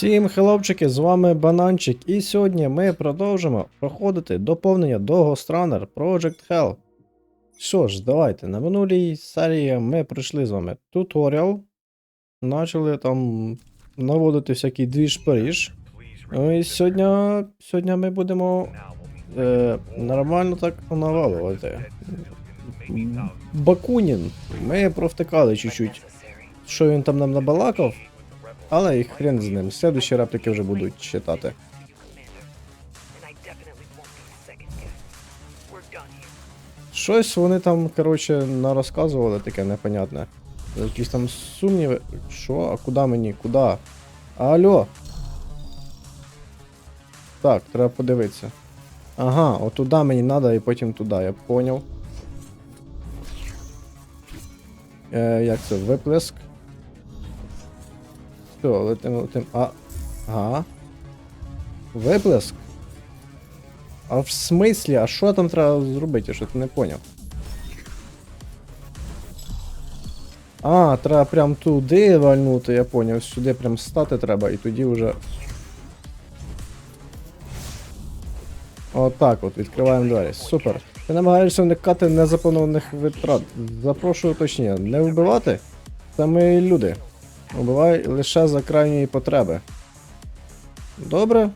Всім хелопчики, з вами Бананчик, і сьогодні ми продовжимо проходити доповнення до Ghost Runner Project Hell. Що ж, давайте, на минулій серії ми пройшли з вами туторіал, почали там наводити всякий двіж паріж. Ну і сьогодні, сьогодні ми будемо е, нормально так навалувати. Бакунін. Ми провтикали чуть-чуть, що він там нам набалакав. Але і хрен з ним. Слідущі репліки вже будуть читати. Щось вони там, коротше, нарозказували таке непонятне. Якісь там сумніви. Що? А куди мені? Куди? Алло. Так, треба подивитися. Ага, от туди мені треба і потім туди, я поняв. Е, як це? Виплеск. Все, летим, летим. А. Ага. Виплеск? А в смислі, а що там треба зробити? Що ти не поняв? А, треба прям туди вальнути, я поняв. Сюди прям стати треба, і тоді вже. Отак от, відкриваємо двері. Супер. Ти намагаєшся уникати незапланованих витрат. Запрошую точніше, не вбивати. Це ми люди. Убивай лише за крайньої потреби. Добре.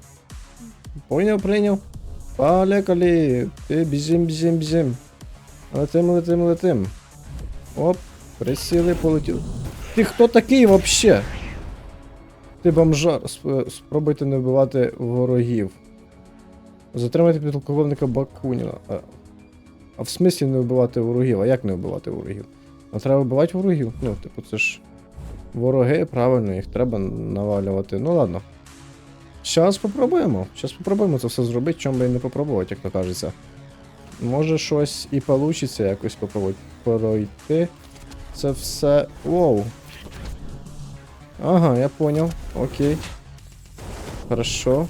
Поняв, прийняв. Полекали. Бізім, бізім, бізім. Летим, летим, летим. Оп, присіли, полетіли. Ти хто такий вообще? Ти бомжар. Спробуйте не вбивати ворогів. Затримайте підполковника Бакуніна. А, а в смислі не вбивати ворогів? А як не вбивати ворогів? А треба вбивати ворогів. Ну, типу, це ж вороги, правильно, їх треба навалювати. Ну ладно. Щас попробуємо. Щас попробуємо це все зробити, чому би і не попробувати, як то кажеться. Може щось і получиться якось попробувати пройти. Це все. Воу. Ага, я понял. Окей. Хорошо.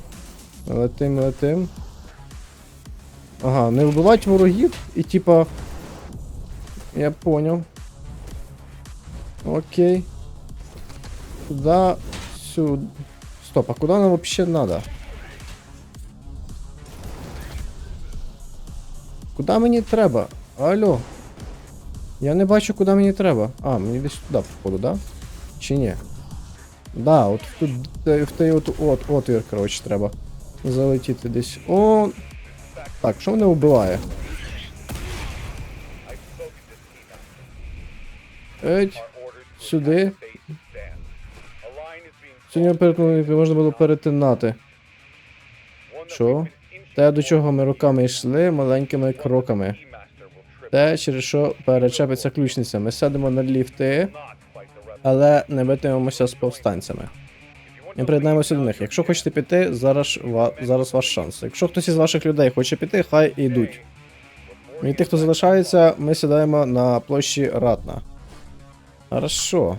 Летим, летим. Ага, не вбивати ворогів і типа. Я понял. Окей. Туда, сюда. Стоп, а куда нам вообще надо? Куда мені треба? Алло. Я не бачу, куди мені треба. А, мені десь туди, походу, да? Чи ні? Да, от тут в той от, от отвір, коротше, треба залетіти десь. О. Так, що мене вбиває? Еть. Сюди. Сьогодні перетнули, можна було перетинати. Що? Те, до чого ми руками йшли маленькими кроками. Те, через що перечепиться ключниця. Ми сядемо на ліфти, але не битимемося з повстанцями. Ми приєднаємося до них. Якщо хочете піти, зараз, ва- зараз ваш шанс. Якщо хтось із ваших людей хоче піти, хай йдуть. І тих, хто залишається, ми сідаємо на площі Ратна. Хорошо.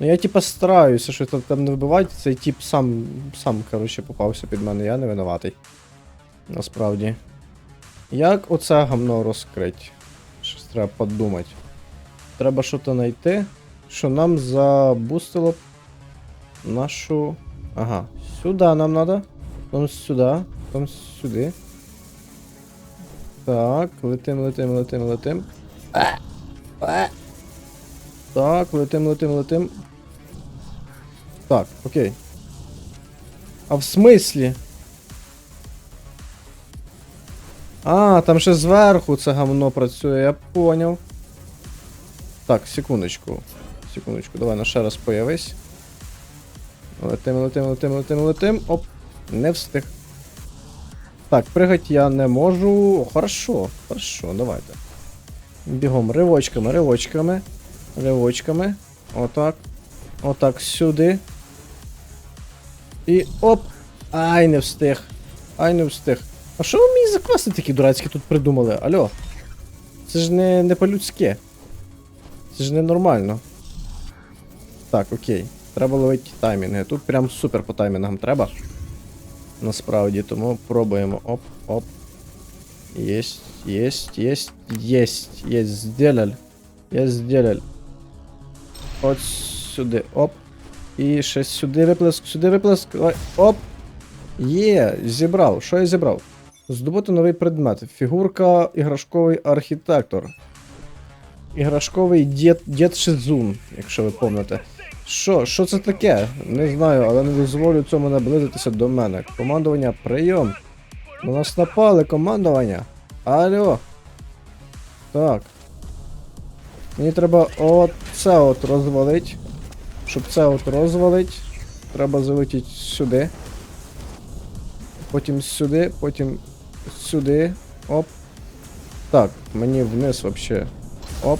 Ну я типа стараюся, що там, не вбивати, цей тип сам, сам, коротше, попався під мене, я не винуватий. Насправді. Як оце гамно розкрить? Щось треба подумати. Треба щось знайти, що нам забустило нашу. Ага, сюди нам треба. Потім сюди, потім сюди. Так, летим, летим, летим, летим. Так, летим, летим, летим. Так, окей. А в смислі? А, там ще зверху це гамно працює, я поняв. Так, секундочку. Секундочку, давай на ще раз появись. Летим, летим, летим, летим, летим. Оп, не встиг. Так, пригать я не можу. Хорошо, хорошо, давайте. Бігом ривочками, ривочками. Ривочками. Отак. Отак сюди. І оп! Ай, не встиг. Ай, не встиг. А що ви мені за квести такі дурацькі тут придумали? Алло? Це ж не, не по-людськи. Це ж не нормально. Так, окей. Треба ловити таймінги. Тут прям супер по таймінгам треба. Насправді, тому пробуємо. Оп, оп. Єсть, єсть, єсть, єсть, єсть, сделали. Я сделал. От сюди. Оп. І ще сюди виплеск, сюди виплеск. Оп! Є, зібрав. Що я зібрав? Здобути новий предмет. Фігурка іграшковий архітектор. Іграшковий дід, дід Шизун, якщо ви пам'ятаєте. Що, що це таке? Не знаю, але не дозволю цьому наблизитися до мене. Командування, прийом. На нас напали, командування. Алло. Так. Мені треба оце от розвалить. Щоб це от розвалить, треба залетіти сюди. Потім сюди, потім сюди. Оп. Так, мені вниз вообще. Оп.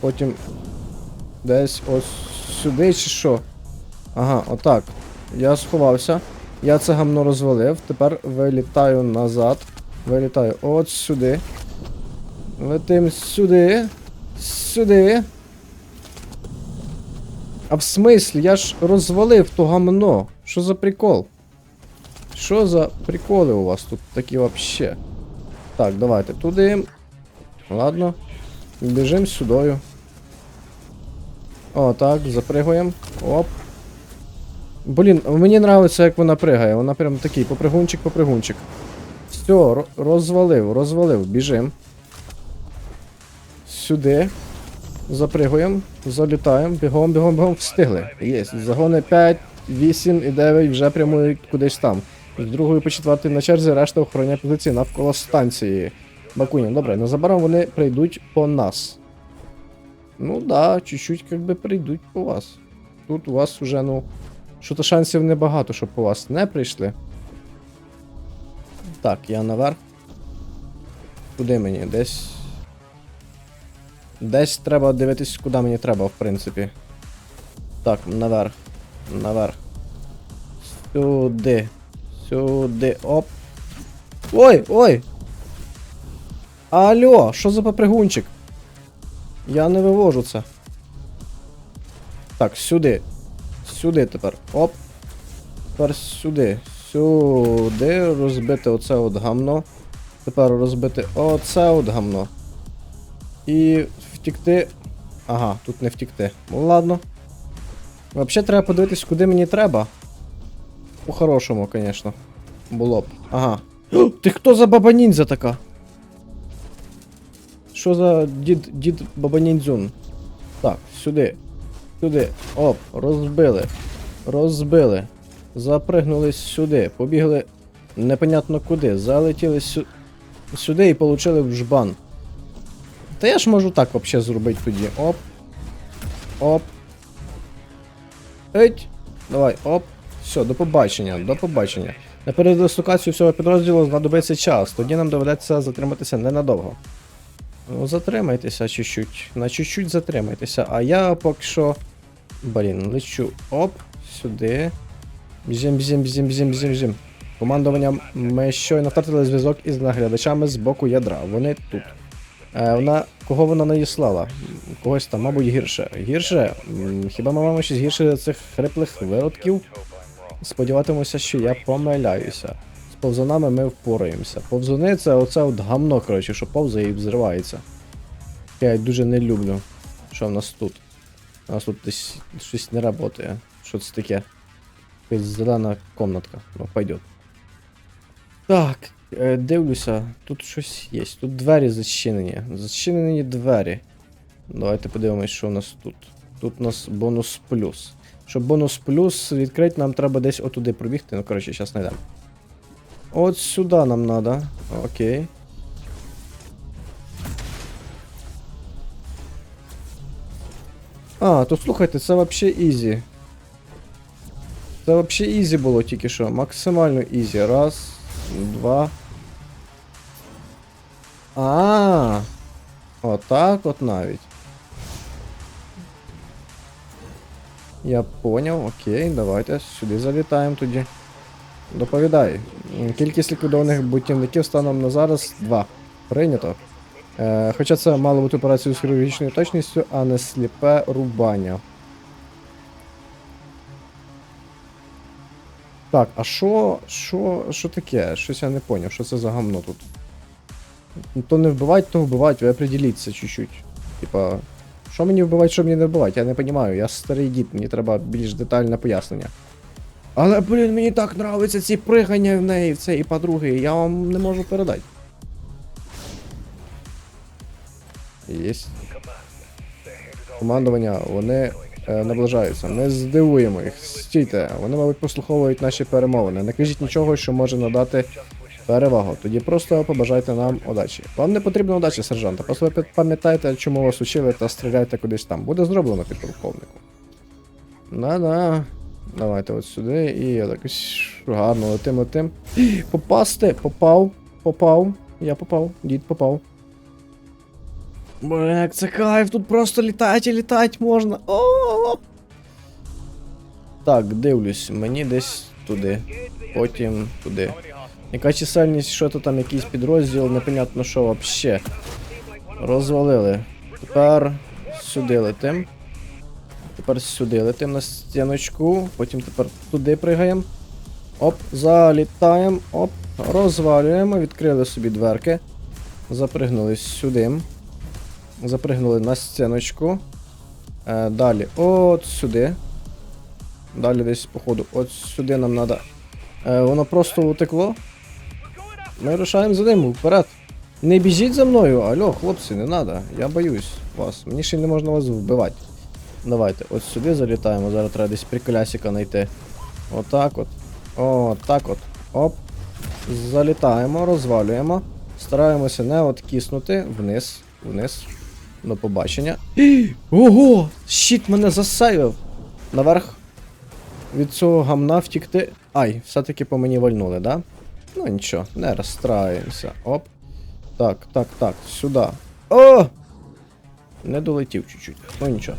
Потім десь ось сюди чи що. Ага, отак. Я сховався. Я це гамно розвалив. Тепер вилітаю назад. Вилітаю от сюди. Летим сюди. Сюди. А в смислі, я ж розвалив то гамно. Що за прикол? Що за приколи у вас тут такі вообще? Так, давайте туди. Ладно. Біжим сюдою. О, так, запригуємо. Оп. Блін, мені нравиться, як вона пригає. Вона прям такий попригунчик, попригунчик. Все, розвалив, розвалив, біжим. Сюди. Запригуємо, залітаємо, бігом, бігом, бігом, встигли. Є. Загони 5, 8 і 9 вже прямують кудись там. З другої по четвертій на черзі решта охороняє позиції навколо станції. Бакуня, добре, незабаром вони прийдуть по нас. Ну да, чуть-чуть как би прийдуть по вас. Тут у вас уже, ну. Що-то шансів небагато, щоб по вас не прийшли. Так, я наверх. Куди мені? Десь. Десь треба дивитись, куди мені треба, в принципі. Так, наверх. Наверх. Сюди. Сюди. Оп. Ой, ой! Алло, що за попригунчик? Я не вивожу це. Так, сюди. Сюди тепер. Оп. Тепер сюди. Сюди. Розбити оце от гамно. Тепер розбити оце от гамно. І втікти. Ага, тут не втікти. Ну ладно. Взагалі треба подивитись, куди мені треба. По-хорошому, звісно. Було б. Ага. Ти хто за баба ніндзя така? Що за дід, дід баба ніндзюн? Так, сюди. Сюди. Оп, розбили. Розбили. Запригнули сюди. Побігли непонятно куди. Залетіли сю... сюди і получили в жбан. Та я ж можу так взагалі зробити тоді. Оп. Оп. Еть. Давай, оп. Все, до побачення, до побачення. На передислокацію всього підрозділу знадобиться час, тоді нам доведеться затриматися ненадовго. Ну, затримайтеся чуть-чуть. На чуть-чуть затримайтеся. А я поки що. Блін, лечу. Оп, сюди. Бзім, бзім, бзім, бзім, бзім, бзім. Командуванням ми щойно втратили зв'язок із наглядачами з боку ядра. Вони тут. Е, вона. Кого вона надіслала? Когось там, мабуть, гірше. Гірше? Хіба ми маємо щось гірше цих хриплих виродків? Сподіватимуся, що я помиляюся. З повзунами ми впораємося. Повзуни це оце от гамно, коротше, що повзає і взривається. Я дуже не люблю. Що в нас тут? У нас тут десь щось не працює. Що це таке? Якась зелена комнатка. Ну, пойдет. Так, е, дивлюся, тут щось є. Тут двері зачинені. Зачинені двері. Давайте подивимось, що у нас тут. Тут у нас бонус плюс. Щоб бонус плюс відкрити, нам треба десь отуди пробігти. Ну, коротше, зараз знайдемо. От сюди нам надо. Окей. А, то слухайте, це вообще ізі. Це вообще ізі було тільки що. Максимально ізі. Раз, два. А. Отак от навіть. Я поняв, окей, давайте сюди залітаємо тоді. Доповідай. Кількість ліквідованих бутівників станом на зараз 2. Прийнято. Е, хоча це мало бути операцією з хірургічною точністю, а не сліпе рубання. Так, а що. що. що таке? Щось я не поняв, що це за гамно тут. Ну, То не вбивать, то вбивать, ви определіться чуть-чуть. Типа, Що мені вбивати, що мені не вбивати? Я не розумію. Я старий дід, мені треба більш детальне пояснення. Але, блін, мені так нравиться ці пригання в неї, в цієї подруги, я вам не можу передати. Єсть. Командування, вони наближаються. Ми здивуємо їх. Стійте, вони, мабуть, послуховують наші перемовини. Не кажіть нічого, що може надати перевагу. Тоді просто побажайте нам удачі. Вам не потрібна удача, сержанта. Просто пам'ятайте, чому вас учили та стріляйте кудись там. Буде зроблено підполковнику. Да-да. Давайте от сюди і якось гарно летим, летим. Попасти! Попав, попав. Я попав, дід попав. Бля, це кайф, тут просто літати і літати можна. О! Так, дивлюсь, мені десь туди. Потім туди. Яка чисельність, що то там якийсь підрозділ, непонятно що вообще. Розвалили. Тепер сюди летим. Тепер сюди летим на стіночку. Потім тепер туди пригаємо. Оп, залітаємо. Оп, розвалюємо, відкрили собі дверки. Запригнули сюди. Запригнули на стіночку. Е, далі от сюди. Далі десь, походу, от сюди нам треба. Е, воно просто утекло. Ми рушаємо за ним вперед. Не біжіть за мною, алло, хлопці, не треба. Я боюсь вас. Мені ще не можна вас вбивати. Давайте, от сюди залітаємо. Зараз треба десь приколясика знайти. Отак от. О, так от. Оп. Залітаємо, розвалюємо. Стараємося не откиснути вниз. Вниз. До побачення. Ого! Щит мене засейвив! Наверх. Від цього гамна втікти. Ай, все-таки по мені вальнули, да? Ну нічого, не розстраємося. Оп. Так, так, так, сюди. О! Не долетів чуть-чуть. Ну нічого.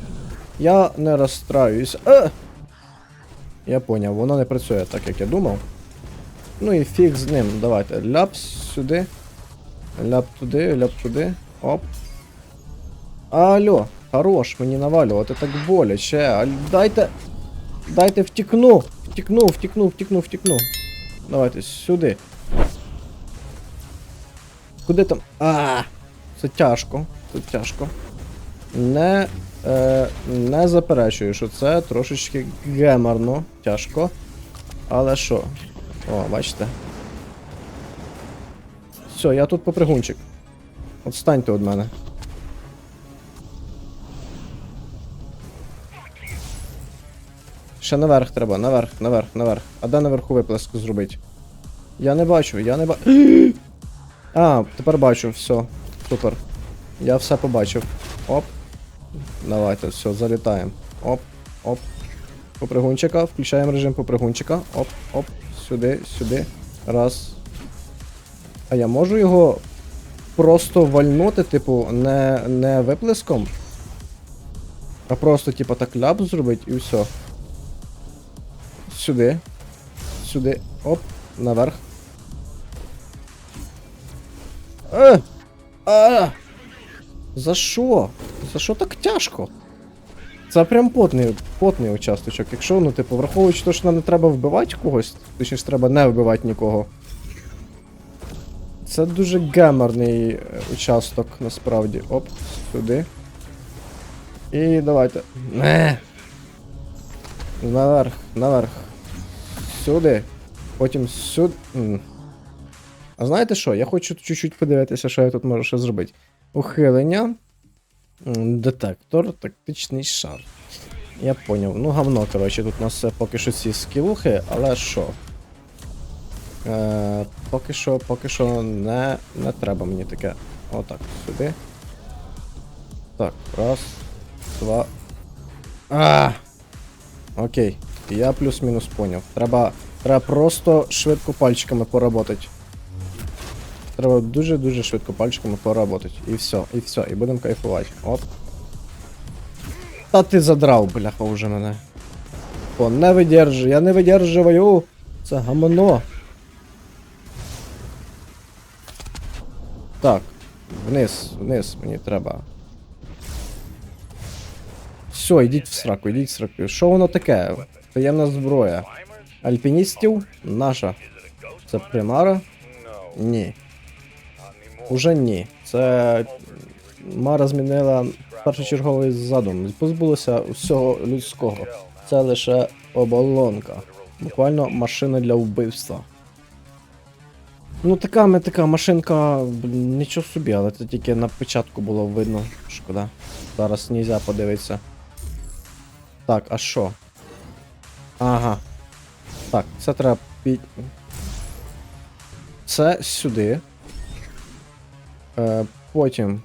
Я не розстраююся. Е! Я поняв, воно не працює так, як я думав. Ну і фіг з ним. Давайте. Ляп сюди. Ляп туди, ляп туди. Оп. Алло, хорош, мені навалювати так боляче. Дайте. Дайте втікну. Втікну, втікну, втікну, втікну. Давайте сюди. Куди там? А, це тяжко. Це тяжко. Не, е, не заперечую, що це трошечки геморно, тяжко. Але що? О, бачите. Все, я тут попригунчик. Отстаньте від мене. Ще наверх треба, наверх, наверх, наверх. А де наверху виплеск зробити? Я не бачу, я не бачу. А, тепер бачу, все. Супер. Я все побачив. Оп. Давайте, все, залітаємо. Оп, оп. Попригунчика, включаємо режим попригунчика. Оп, оп, сюди, сюди. Раз. А я можу його просто вальнути, типу, не, не виплеском. А просто, типу, так ляп зробити і все. Сюди. Сюди. Оп, наверх. Е! А! За що? За що так тяжко? Це прям потний, потний участочок. Якщо, ну, типу, враховуючи те, що нам не треба вбивати когось, точніше треба не вбивати нікого. Це дуже геморний е, участок, насправді. Оп, сюди. І давайте. Не. Наверх, наверх. Сюди. Потім сюди. А знаєте що? Я хочу чуть-чуть подивитися, що я тут можу ще зробити. Ухилення. Детектор, тактичний шар. Я поняв. Ну, говно, коротше, тут у нас поки що ці скілухи, але що? Е, поки що, поки що не, не треба мені таке. Отак, сюди. Так, раз, два. А! Окей. Я плюс-мінус поняв. Треба, треба просто швидко пальчиками поработати. Треба дуже-дуже швидко пальчиками поработати. І все, і все, і будемо кайфувати. Оп. Та ти задрав, бляха, уже мене. О, не видержу, я не видержую. Це гамно. Так, вниз, вниз мені треба. Все, йдіть в сраку, йдіть в сраку. Що воно таке? Таємна зброя. Альпіністів? Наша. Це примара? Ні. Уже ні. Це. Мара змінила першочерговий задум. Позбулося всього людського. Це лише оболонка. Буквально машина для вбивства. Ну, така ми така машинка, нічого собі, але це тільки на початку було видно. Шкода. Зараз нельзя подивитися. Так, а що? Ага. Так, це треба під. Це сюди. Е, потім.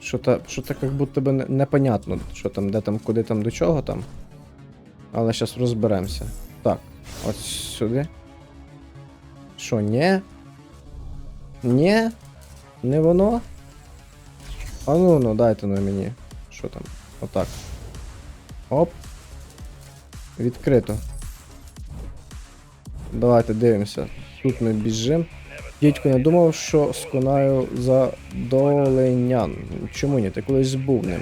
Що то, що то як будто би непонятно, що там, де там, куди там, до чого там. Але зараз розберемося. Так, от сюди. Що, ні? Ні? Не воно? А ну ну, дайте ну мені. Що там? Отак. Оп. Відкрито. Давайте дивимося. Тут ми біжимо. Дідько не думав, що сконаю за доленян. Чому ні? Ти колись був ним.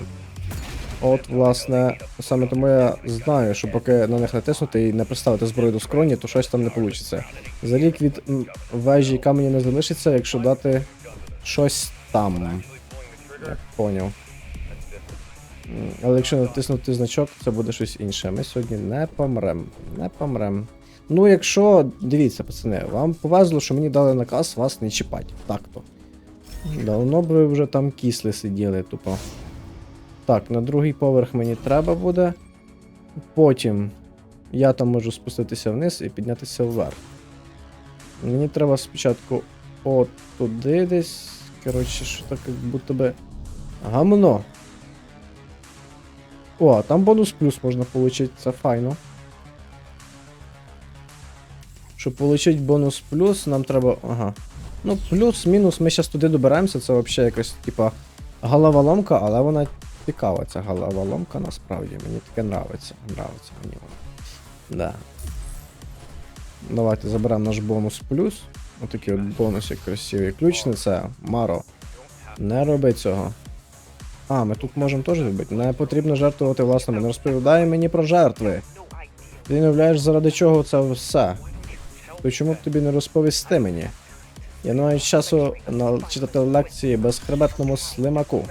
От, власне, саме тому я знаю, що поки на них натиснути і не приставити зброю до скроні, то щось там не вийде. За рік від вежі камені не залишиться, якщо дати щось там. Я поняв. Але якщо натиснути значок, це буде щось інше. Ми сьогодні не помрем. Не помрем. Ну, якщо, дивіться, пацани, вам повезло, що мені дали наказ вас не чіпати. Так то. Давно б ви вже там кісли сиділи, тупо. Так, на другий поверх мені треба буде. Потім я там можу спуститися вниз і піднятися вверх. Мені треба спочатку от туди десь. Коротше, що так як будто би. Гамно. О, там бонус плюс можна отримати, це файно. Щоб отримати бонус плюс, нам треба. Ага. Ну, плюс-мінус, ми зараз туди добираємося, це взагалі якась, типа, головоломка, але вона цікава, ця головоломка насправді. Мені таке нравиться. Нравиться мені вона. Да. Давайте заберемо наш бонус плюс. Отакий от бонус, як красивий. Ключ на це. Маро. Не роби цього. А, ми тут можемо теж робити. Не потрібно жертвувати власними. Не розповідай мені про жертви. Ти не уявляєш, заради чого це все. То чому б тобі не розповісти мені? Я не маю часу читати лекції безхребетному слимаку.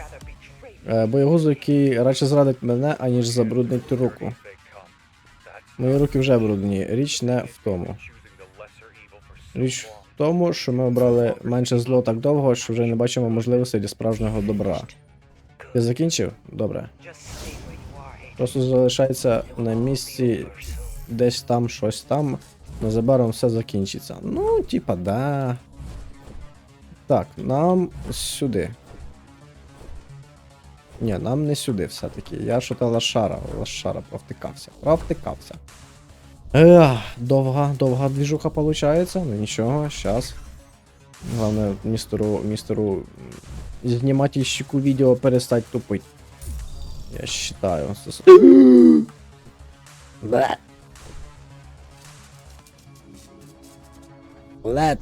Е, який радше зрадить мене, аніж забруднить руку. Мої руки вже брудні. Річ не в тому. Річ в тому, що ми обрали менше зло так довго, що вже не бачимо можливостей для справжнього добра. Ти закінчив? Добре. Просто залишається на місці десь там, щось там. Незабаром все закінчиться. Ну, типа, да. Так, нам сюди. Ні, нам не сюди все-таки. Я що то лошара, лошара, провтикався. Провтикався. Ех, довга, довга двіжуха получається. Ну нічого, щас. Главное, містеру, містеру знімательщику відео перестать тупить. Я считаю. Бле. Бле.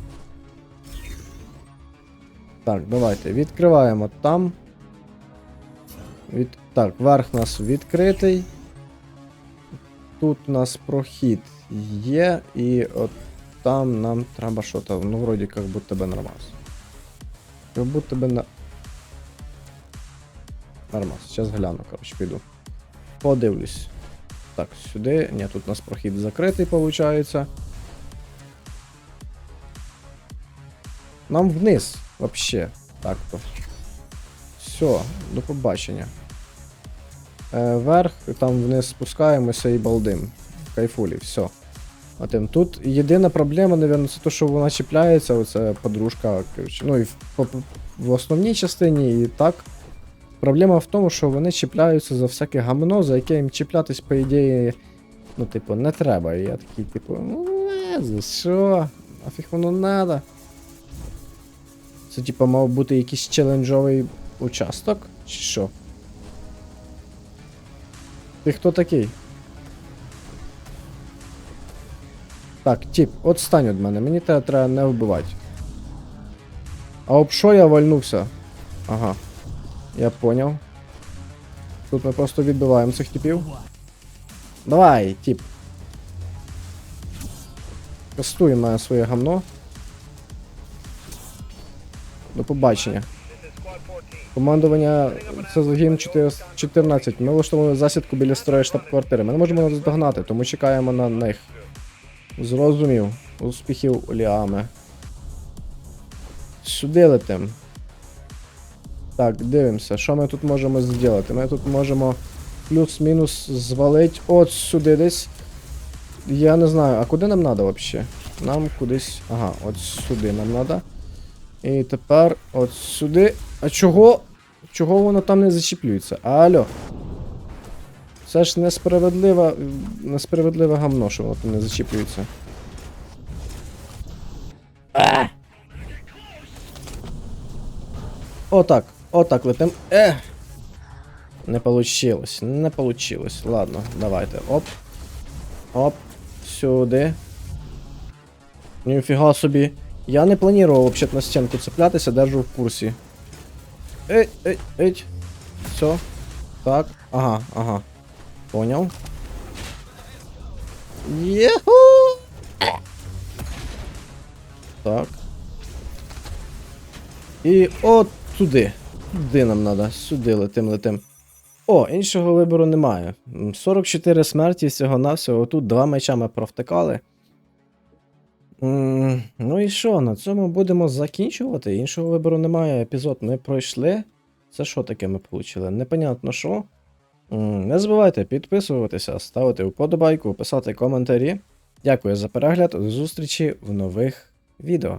Так, давайте відкриваємо там. Від... Так, верх у нас відкритий. Тут у нас прохід є, і от там нам треба що то, ну вроді як будто би нормас. Як будто би на. Нормас. Зараз гляну, коротше, піду. Подивлюсь. Так, сюди. Ні, тут у нас прохід закритий, виходить. Нам вниз, вообще. Так то. Все, до побачення. Е, вверх, там вниз спускаємося і балдим. Кайфулі, все. А тим тут єдина проблема, напевно, це те, що вона чіпляється, оця подружка. Ну і в, в основній частині, і так. Проблема в тому, що вони чіпляються за всяке гамно, за яке їм чіплятись, по ідеї, ну, типу, не треба. І я такий, типу, ну, не, за що? Нафіг воно надо. Це, типу, мав бути якийсь челенджовий участок, чи що? Ти хто такий? Так, тип, отстань від мене, мені тебе треба не вбивати. А об що я вальнувся? Ага. Я поняв. Тут ми просто відбиваємо цих типів. Давай, тип. Кастуй мене своє гамно. До побачення. Командування це загін 14. Ми влаштовували засідку біля старої штаб-квартири. Ми не можемо наздогнати, тому чекаємо на них. Зрозумів. Успіхів Ліами. Сюди летим. Так, дивимося, що ми тут можемо зробити. Ми тут можемо плюс-мінус звалить от сюди десь. Я не знаю, а куди нам треба взагалі? Нам кудись. Ага, от сюди нам треба. І тепер от сюди. А чого? Чого воно там не зачіплюється? Алло. Це ж несправедливе, несправедливе гамно, що воно там не зачіплюється. Отак, отак летим. Ех! Не получилось, не получилось. Ладно, давайте. Оп. Оп. Сюди. Ніфіга собі. Я не планував взагалі на стінку цеплятися, держу в курсі. Ей, ей, ей. Все. Так. Ага, ага. Поняв. Єху! Так. І от туди. Туди нам треба. Сюди летим, летим. О, іншого вибору немає. 44 смерті всього-навсього. Тут два меча ми провтикали. М, Ну і що, на цьому будемо закінчувати. Іншого вибору немає. Епізод ми пройшли. Це що таке ми отримали? Непонятно що. М, Не забувайте підписуватися, ставити вподобайку, писати коментарі. Дякую за перегляд. До зустрічі в нових відео.